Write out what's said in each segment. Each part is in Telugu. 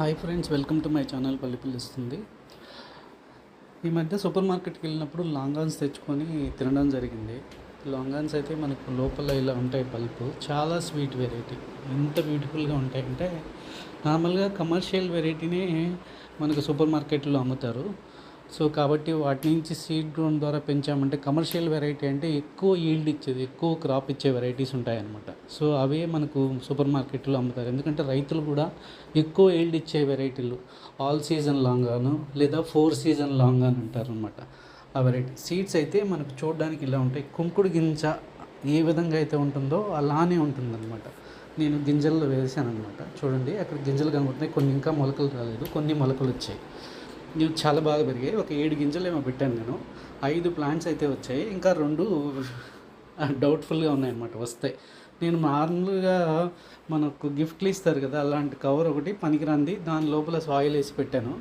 Hi friends welcome to my channel పల్లి పిలుస్తుంది ఈ మధ్య సూపర్ మార్కెట్కి వెళ్ళినప్పుడు లాంగాన్స్ తెచ్చుకొని తినడం జరిగింది. లాంగాన్స్ అయితే మనకు లోపల ఇలా ఉంటాయి పల్పు. చాలా స్వీట్ వెరైటీ ఎంత బ్యూటిఫుల్గా ఉంటాయంటే నార్మల్గా కమర్షియల్ వెరైటీనే మనకు సూపర్ మార్కెట్లో అమ్ముతారు. సో కాబట్టి వాటి నుంచి సీడ్ గ్రోన్ ద్వారా పెంచామంటే కమర్షియల్ వెరైటీ అంటే ఎక్కువ ఈల్డ్ ఇచ్చేది ఎక్కువ క్రాప్ ఇచ్చే వెరైటీస్ ఉంటాయన్నమాట. సో అవే మనకు సూపర్ మార్కెట్లో అమ్ముతారు. ఎందుకంటే రైతులు కూడా ఎక్కువ ఈల్డ్ ఇచ్చే వెరైటీలు ఆల్ సీజన్ లాంగ్ గాను లేదా ఫోర్ సీజన్ లాంగ్ అని అంటారు అనమాట ఆ వెరైటీ సీడ్స్ అయితే మనకు చూడడానికి ఇలా ఉంటాయి. కుంకుడు గింజ ఏ విధంగా అయితే ఉంటుందో అలానే ఉంటుందన్నమాట. నేను గింజల్లో వేసాను అనమాట చూడండి అక్కడ గింజలు కనబడుతున్నాయి. కొన్ని ఇంకా మొలకలు రాలేదు. కొన్ని మొలకలు వచ్చాయి. ఇవి చాలా బాగా పెరిగాయి. ఒక ఏడు గింజలు ఏమో పెట్టాను నేను. ఐదు ప్లాంట్స్ అయితే వచ్చాయి. ఇంకా రెండు డౌట్ఫుల్గా ఉన్నాయన్నమాట వస్తాయి. నేను నార్మల్గా మనకు గిఫ్ట్లు ఇస్తారు కదా అలాంటి కవర్ ఒకటి పనికిరంది. దాని లోపల సాయిల్ వేసి పెట్టాను.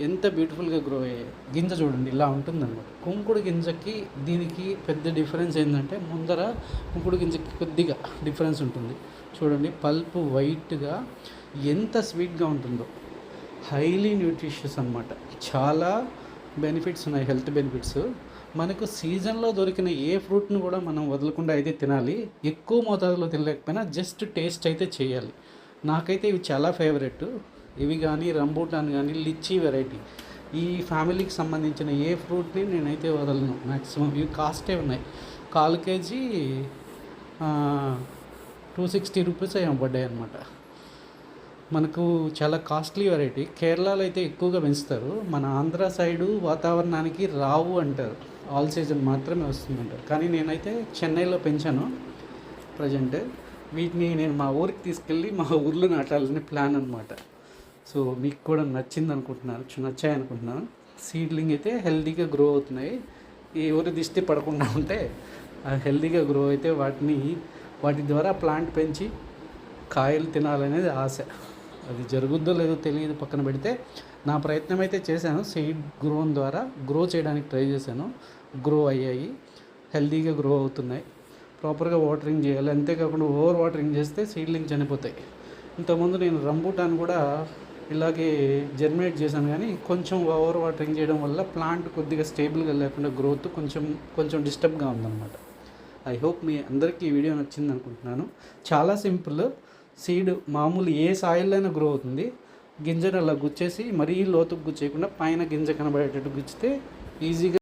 ఎంత బ్యూటిఫుల్గా గ్రో అయ్యాయి. గింజ చూడండి ఇలా ఉంటుందన్నమాట. కుంకుడు గింజకి దీనికి పెద్ద డిఫరెన్స్ ఏంటంటే ముందర కుంకుడు గింజకి కొద్దిగా డిఫరెన్స్ ఉంటుంది. చూడండి పల్ప్ వైట్గా ఎంత స్వీట్గా ఉంటుందో. హైలీ న్యూట్రిషియస్ అనమాట చాలా బెనిఫిట్స్ ఉన్నాయి హెల్త్ బెనిఫిట్స్ మనకు సీజన్లో దొరికిన ఏ ఫ్రూట్ను కూడా మనం వదలకుండా అయితే తినాలి. ఎక్కువ మోతాదులో తినలేకపోయినా జస్ట్ టేస్ట్ అయితే చేయాలి. నాకైతే ఇవి చాలా ఫేవరెట్ ఇవి కానీ రంబూటాన్ కానీ లిచ్చీ వెరైటీ ఈ ఫ్యామిలీకి సంబంధించిన ఏ ఫ్రూట్ని నేనైతే వదలను మ్యాక్సిమం ఇవి కాస్టే ఉన్నాయి. కాల్ కేజీ టూ సిక్స్టీ రూపీస్ ఏమో పడ్డాయి అనమాట మనకు చాలా కాస్ట్లీ వెరైటీ. కేరళలో అయితే ఎక్కువగా పెంచుతారు. మన ఆంధ్ర సైడు వాతావరణానికి రావు అంటారు. ఆల్ సీజన్ మాత్రమే వస్తుందంటారు కానీ నేనైతే చెన్నైలో పెంచాను ప్రజెంట్. వీటిని నేను మా ఊరికి తీసుకెళ్ళి మా ఊర్లో నాటాలని ప్లాన్ అనమాట సో మీకు కూడా నచ్చింది అనుకుంటున్నాను. నచ్చాయి అనుకుంటున్నాను. సీడ్లింగ్ అయితే హెల్తీగా గ్రో అవుతున్నాయి. ఎవరి దిష్టి పడకుండా ఉంటే హెల్దీగా గ్రో అయితే వాటిని వాటి ద్వారా ప్లాంట్ పెంచి కాయలు తినాలనేది ఆశ. అది జరుగుద్దో లేదో తెలియదు పక్కన పెడితే. నా ప్రయత్నం అయితే చేశాను. సీడ్ గ్రోన్ ద్వారా గ్రో చేయడానికి ట్రై చేశాను. గ్రో అయ్యాయి. హెల్తీగా గ్రో అవుతున్నాయి. ప్రాపర్గా వాటరింగ్ చేయాలి. అంతేకాకుండా ఓవర్ వాటరింగ్ చేస్తే సీడ్లింగ్ చనిపోతాయి. ఇంతకుముందు నేను రంబూటాన్ కూడా ఇలాగే జర్మినేట్ చేశాను కానీ కొంచెం ఓవర్ వాటరింగ్ చేయడం వల్ల ప్లాంట్ కొద్దిగా స్టేబుల్గా లేకుండా గ్రోత్ కొంచెం కొంచెం డిస్టర్బ్గా ఉందన్నమాట. ఐ హోప్ మీ అందరికీ ఈ వీడియో నచ్చింది అనుకుంటున్నాను చాలా సింపుల్. సీడ్ మామూలు ఏ సాయిల్లోనే గ్రో అవుతుంది. గింజను అలా గుచ్చేసి మరీ లోతుకు గుచ్చేయకుండా పైన గింజ కనబడేటట్టు గుచ్చితే ఈజీగా